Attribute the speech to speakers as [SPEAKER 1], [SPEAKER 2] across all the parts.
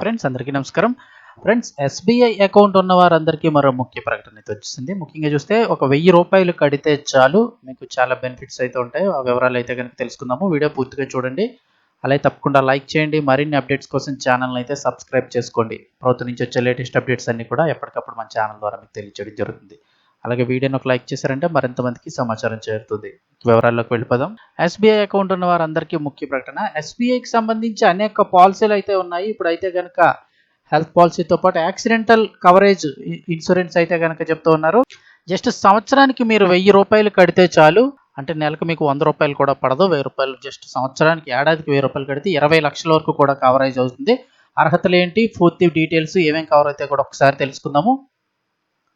[SPEAKER 1] Friends అందరికీ నమస్కారం. Friends SBI account ఉన్న వారందరికీ మరో ముఖ్య ప్రకటన అయితే వచ్చింది ముఖ్యంగా చూస్తే ఒక వెయ్యి రూపాయలు కడితే చాలు. మీకు చాలా బెనిఫిట్స్ అయితే ఉంటాయి. ఆ వివరాలు అయితే కనుక తెలుసుకుందాము. వీడియో పూర్తిగా చూడండి. అలాగే తప్పకుండా లైక్ చేయండి. మరిన్ని అప్డేట్స్ కోసం ఛానల్ అయితే సబ్స్క్రైబ్ చేసుకోండి. ప్రభుత్వం నుంచి వచ్చే లేటెస్ట్ అప్డేట్స్ అన్ని కూడా ఎప్పటికప్పుడు మన ఛానల్ ద్వారా మీకు తెలియజేయడం జరుగుతుంది. అలాగే వీడియోని ఒక లైక్ చేశారంటే మరింత మందికి సమాచారం చేరుతుంది. వివరాల్లోకి వెళ్ళిపోదాం. ఎస్బీఐ అకౌంట్ ఉన్న వారందరికీ ముఖ్య ప్రకటన. ఎస్బీఐకి సంబంధించి అనేక పాలసీలు అయితే ఉన్నాయి. ఇప్పుడు అయితే కనుక హెల్త్ పాలసీతో పాటు యాక్సిడెంటల్ కవరేజ్ ఇన్సూరెన్స్ అయితే కనుక చెప్తూ ఉన్నారు. జస్ట్ సంవత్సరానికి మీరు వెయ్యి రూపాయలు కడితే చాలు. అంటే నెలకు మీకు వంద రూపాయలు కూడా పడదు. వెయ్యి రూపాయలు జస్ట్ సంవత్సరానికి ఏడాదికి వెయ్యి రూపాయలు కడితే ఇరవై లక్షల వరకు కూడా కవరేజ్ అవుతుంది. అర్హతలు ఏంటి? పూర్తి డీటెయిల్స్ ఏమేమి కవర్ అయితే కూడా ఒకసారి తెలుసుకుందాము.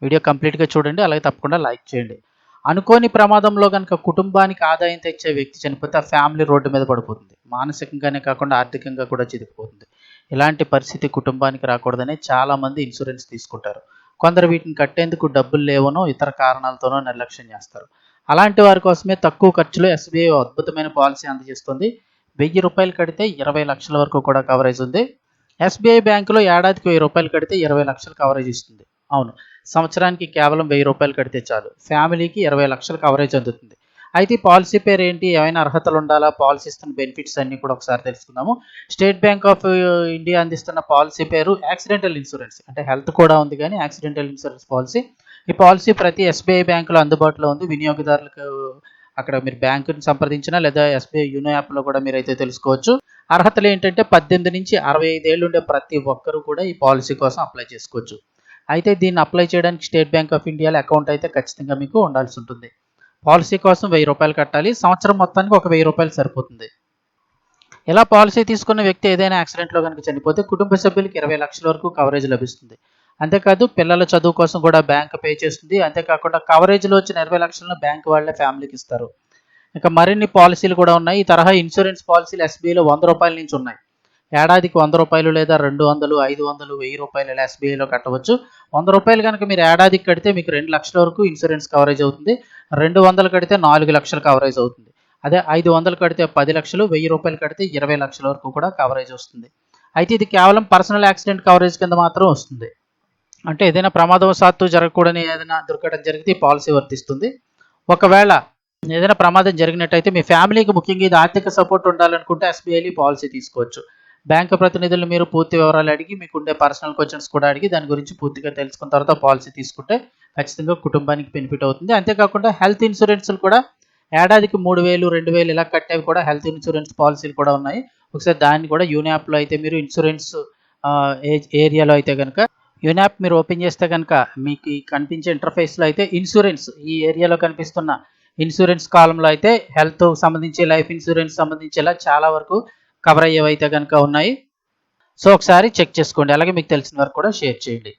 [SPEAKER 1] వీడియో కంప్లీట్గా చూడండి అలాగే తప్పకుండా లైక్ చేయండి. అనుకోని ప్రమాదంలో కనుక కుటుంబానికి ఆదాయం తెచ్చే వ్యక్తి చనిపోతే ఆ ఫ్యామిలీ రోడ్డు మీద పడిపోతుంది. మానసికంగానే కాకుండా ఆర్థికంగా కూడా చిదిగిపోతుంది ఇలాంటి పరిస్థితి కుటుంబానికి రాకూడదని చాలామంది ఇన్సూరెన్స్ తీసుకుంటారు. కొందరు వీటిని కట్టేందుకు డబ్బులు లేవనో ఇతర కారణాలతోనో నిర్లక్ష్యం చేస్తారు. అలాంటి వారి కోసమే తక్కువ ఖర్చులో ఎస్బీఐ అద్భుతమైన పాలసీ అందజేస్తుంది. వెయ్యి రూపాయలు కడితే ఇరవై లక్షల వరకు కూడా కవరేజ్ ఉంది. ఎస్బీఐ బ్యాంకులో ఏడాదికి వెయ్యి రూపాయలు కడితే ఇరవై లక్షల కవరేజ్ ఇస్తుంది. అవును. సంవత్సరానికి కేవలం వెయ్యి రూపాయలు కడితే చాలు. ఫ్యామిలీకి ఇరవై లక్షల కవరేజ్ అందుతుంది. అయితే పాలసీ పేరు ఏంటి? ఏమైనా అర్హతలు ఉండాలా? పాలసీ ఇస్తున్న బెనిఫిట్స్ అన్నీ కూడా ఒకసారి తెలుసుకుందాము. స్టేట్ బ్యాంక్ ఆఫ్ ఇండియా అందిస్తున్న పాలసీ పేరు యాక్సిడెంటల్ ఇన్సూరెన్స్. అంటే హెల్త్ కూడా ఉంది కానీ యాక్సిడెంటల్ ఇన్సూరెన్స్ పాలసీ. ఈ పాలసీ ప్రతి ఎస్బీఐ బ్యాంకులో అందుబాటులో ఉంది. వినియోగదారులకు అక్కడ మీరు బ్యాంకుని సంప్రదించినా లేదా ఎస్బీఐ యూనో యాప్లో కూడా మీరు అయితే తెలుసుకోవచ్చు. అర్హతలు ఏంటంటే పద్దెనిమిది నుంచి అరవై ఐదేళ్ళు ఉండే ప్రతి ఒక్కరు కూడా ఈ పాలసీ కోసం అప్లై చేసుకోవచ్చు. అయితే దీన్ని అప్లై చేయడానికి స్టేట్ బ్యాంక్ ఆఫ్ ఇండియాలో అకౌంట్ అయితే ఖచ్చితంగా మీకు ఉండాల్సి ఉంటుంది. పాలసీ కోసం వెయ్యి రూపాయలు కట్టాలి. సంవత్సరం మొత్తానికి ఒక వెయ్యి రూపాయలు సరిపోతుంది. ఇలా పాలసీ తీసుకున్న వ్యక్తి ఏదైనా యాక్సిడెంట్లో కనుక చనిపోతే కుటుంబ సభ్యులకు ఇరవై లక్షల వరకు కవరేజ్ లభిస్తుంది. అంతేకాదు పిల్లల చదువు కోసం కూడా బ్యాంక్ పే చేస్తుంది. అంతేకాకుండా కవరేజ్లో వచ్చిన ఇరవై లక్షలను బ్యాంక్ వాళ్ళే ఫ్యామిలీకి ఇస్తారు. ఇంకా మరిన్ని పాలసీలు కూడా ఉన్నాయి. ఈ తరహా ఇన్సూరెన్స్ పాలసీలు ఎస్బీఐలో వంద రూపాయల నుంచి ఉన్నాయి. ఏడాదికి వంద రూపాయలు లేదా రెండు వందలు ఐదు వందలు వెయ్యి రూపాయలు ఇలా ఎస్బీఐలో కట్టవచ్చు. వంద రూపాయలు కనుక మీరు ఏడాదికి కడితే మీకు రెండు లక్షల వరకు ఇన్సూరెన్స్ కవరేజ్ అవుతుంది. రెండు వందలు కడితే నాలుగు లక్షల కవరేజ్ అవుతుంది. అదే ఐదు వందలు కడితే పది లక్షలు వెయ్యి రూపాయలు కడితే ఇరవై లక్షల వరకు కూడా కవరేజ్ వస్తుంది. అయితే ఇది కేవలం పర్సనల్ యాక్సిడెంట్ కవరేజ్ కింద మాత్రం వస్తుంది. అంటే ఏదైనా ప్రమాదవశాత్తు జరగకూడని ఏదైనా దుర్ఘటన జరిగితే ఈ పాలసీ వర్తిస్తుంది. ఒకవేళ ఏదైనా ప్రమాదం జరిగినట్టయితే మీ ఫ్యామిలీకి ముఖ్యంగా ఇది ఆర్థిక సపోర్ట్ ఉండాలనుకుంటే ఎస్బీఐలో పాలసీ తీసుకోవచ్చు. బ్యాంకు ప్రతినిధులు మీరు పూర్తి వివరాలు అడిగి మీకు ఉండే పర్సనల్ క్వశ్చన్స్ కూడా అడిగి దాని గురించి పూర్తిగా తెలుసుకున్న తర్వాత పాలసీ తీసుకుంటే ఖచ్చితంగా కుటుంబానికి బెనిఫిట్ అవుతుంది. అంతేకాకుండా హెల్త్ ఇన్సూరెన్స్లు కూడా ఏడాదికి మూడు వేలు రెండు వేలు ఇలా కట్టేవి కూడా హెల్త్ ఇన్సూరెన్స్ పాలసీలు కూడా ఉన్నాయి. ఒకసారి దాన్ని కూడా యూనాప్లో అయితే మీరు ఇన్సూరెన్స్ ఏరియాలో అయితే కనుక యూనాప్ మీరు ఓపెన్ చేస్తే కనుక మీకు కనిపించే ఇంటర్ఫేస్లో అయితే ఇన్సూరెన్స్ ఈ ఏరియాలో కనిపిస్తున్న ఇన్సూరెన్స్ కాలంలో అయితే హెల్త్ సంబంధించి లైఫ్ ఇన్సూరెన్స్ సంబంధించి ఇలా చాలా వరకు కవర్ అయ్యేవైతే కనుక ఉన్నాయి. సో ఒకసారి చెక్ చేసుకోండి. అలాగే మీకు తెలిసిన వరకు కూడా షేర్ చేయండి.